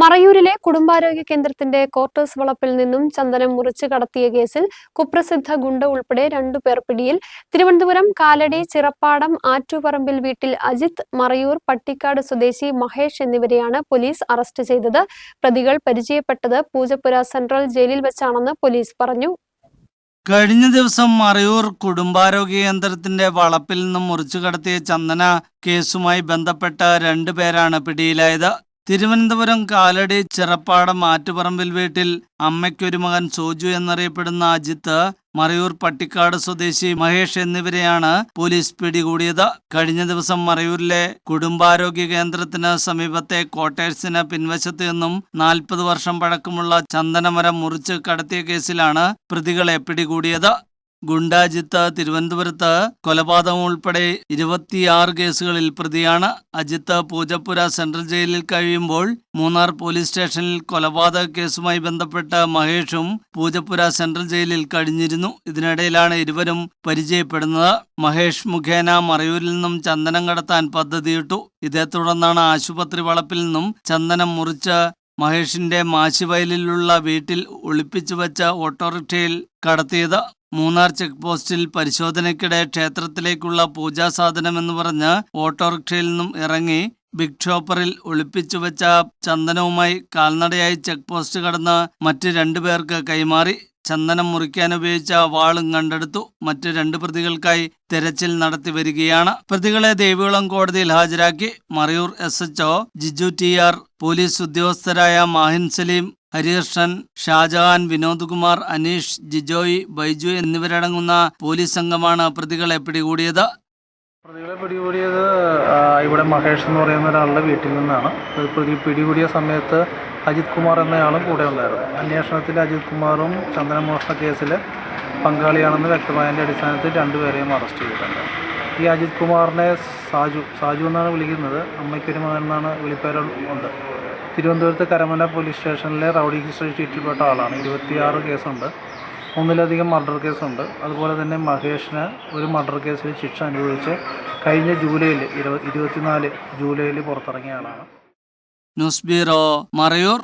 മറയൂരിലെ കുടുംബാരോഗ്യ കേന്ദ്രത്തിന്റെ ക്വാർട്ടേഴ്സ് വളപ്പിൽ നിന്നും ചന്ദനം മുറിച്ച് കടത്തിയ കേസിൽ കുപ്രസിദ്ധ ഗുണ്ട ഉൾപ്പെടെ രണ്ടു പേർ പിടിയിൽ. തിരുവനന്തപുരം കാലടി ചിറപ്പാടം ആറ്റുപറമ്പിൽ വീട്ടിൽ അജിത് മറയൂർ പട്ടിക്കാട് സ്വദേശി മഹേഷ് എന്നിവരെയാണ് പോലീസ് അറസ്റ്റ് ചെയ്തത്. പ്രതികൾ പരിചയപ്പെട്ടത് പൂജപ്പുര സെൻട്രൽ ജയിലിൽ വെച്ചാണെന്ന് പോലീസ് പറഞ്ഞു. കഴിഞ്ഞ ദിവസം മറയൂർ കുടുംബാരോഗ്യ കേന്ദ്രത്തിന്റെ വളപ്പിൽ നിന്നും മുറിച്ചു കടത്തിയ ചന്ദന കേസുമായി ബന്ധപ്പെട്ട രണ്ടുപേരാണ് പിടിയിലായത്. തിരുവനന്തപുരം കാലടി ചിറപ്പാടം ആറ്റുപറമ്പിൽ വീട്ടിൽ അമ്മയ്ക്കൊരു മകൻ സോജു എന്നറിയപ്പെടുന്ന അജിത്ത് മറയൂർ പട്ടിക്കാട് സ്വദേശി മഹേഷ് എന്നിവരെയാണ് പോലീസ് പിടികൂടിയത്. കഴിഞ്ഞ ദിവസം മറയൂരിലെ കുടുംബാരോഗ്യ കേന്ദ്രത്തിന് സമീപത്തെ ക്വാർട്ടേഴ്സിന് പിൻവശത്ത് നിന്നും നാൽപ്പത് വർഷം പഴക്കമുള്ള ചന്ദനമരം മുറിച്ച് കടത്തിയ കേസിലാണ് പ്രതികളെ പിടികൂടിയത്. ഗുണ്ടാജിത്ത് തിരുവനന്തപുരത്ത് കൊലപാതകം ഉൾപ്പെടെ ഇരുപത്തിയാറ് കേസുകളിൽ പ്രതിയാണ് അജിത്ത് പൂജപ്പുര സെൻട്രൽ ജയിലിൽ കഴിയുമ്പോൾ മൂന്നാർ പോലീസ് സ്റ്റേഷനിൽ കൊലപാതക കേസുമായി ബന്ധപ്പെട്ട് മഹേഷും പൂജപ്പുര സെൻട്രൽ ജയിലിൽ കഴിഞ്ഞിരുന്നു. ഇതിനിടയിലാണ് ഇരുവരും പരിചയപ്പെടുന്നത്. മഹേഷ് മുഖേന മറയൂരിൽ നിന്നും ചന്ദനം കടത്താൻ പദ്ധതിയിട്ടു. ഇതേ തുടർന്നാണ് ആശുപത്രി വളപ്പിൽ നിന്നും ചന്ദനം മുറിച്ച് മഹേഷിന്റെ മാശിവയലിലുള്ള വീട്ടിൽ ഒളിപ്പിച്ചു വെച്ച ഓട്ടോറിക്ഷയിൽ കടത്തിയത്. മൂന്നാർ ചെക്ക് പോസ്റ്റിൽ പരിശോധനയ്ക്കിടെ ക്ഷേത്രത്തിലേക്കുള്ള പൂജാ സാധനമെന്ന് പറഞ്ഞ് ഓട്ടോറിക്ഷയിൽ നിന്നും ഇറങ്ങി ബിഗ് ഷോപ്പറിൽ ഒളിപ്പിച്ചു വെച്ച ചന്ദനവുമായി കാൽനടയായി ചെക്ക് പോസ്റ്റ് കടന്ന് മറ്റ് രണ്ടുപേർക്ക് കൈമാറി ചന്ദനം മുറിക്കാൻ ഉപയോഗിച്ച വാളും കണ്ടെടുത്തു. മറ്റ് രണ്ട് പ്രതികൾക്കായി തെരച്ചിൽ നടത്തി വരികയാണ്. പ്രതികളെ ദേവികുളം കോടതിയിൽ ഹാജരാക്കി. Marayoor S HO Jiju T R police ഉദ്യോഗസ്ഥരായ Mahin Saleem Harikrishnan Shajahan Vinod Kumar Aneesh Jijoy Baiju എന്നിവരടങ്ങുന്ന പോലീസ് സംഘമാണ് പ്രതികളെ പിടികൂടിയത്. പ്രതികളെ പിടികൂടിയത് ഇവിടെ മഹേഷ് എന്ന് പറയുന്ന ഒരാളുടെ വീട്ടിൽ നിന്നാണ്. പ്രതി പിടികൂടിയ സമയത്ത് അജിത് കുമാർ എന്നയാളും കൂടെ ഉണ്ടായിരുന്നു. അന്വേഷണത്തിൽ അജിത് കുമാറും ചന്ദനമോഷണ കേസിൽ പങ്കാളിയാണെന്ന് വ്യക്തമായതിന്റെ അടിസ്ഥാനത്തിൽ രണ്ടുപേരെയും അറസ്റ്റ് ചെയ്തിട്ടുണ്ട്. ഈ അജിത് കുമാറിനെ സാജു സാജു എന്നാണ് വിളിക്കുന്നത്. അമ്മയ്ക്കൊരു മകൻ എന്നാണ് വിളിപ്പേര് ഉണ്ട് തിരുവനന്തപുരത്ത് കരമന പോലീസ് സ്റ്റേഷനിലെ റൗഡി ഹിസ്റ്ററി ഷീറ്റിൽപ്പെട്ട ആളാണ്. ഇരുപത്തിയാറ് കേസുണ്ട്. ഒന്നിലധികം മർഡർ കേസുണ്ട്. അതുപോലെ തന്നെ മഹേഷിന് ഒരു മർഡർ കേസിൽ ശിക്ഷ അനുഭവിച്ച് കഴിഞ്ഞ ജൂലൈയിൽ ഇരുപ ഇരുപത്തിനാല് ജൂലൈയിൽ പുറത്തിറങ്ങിയ ആളാണ്. News bureau Marayoor.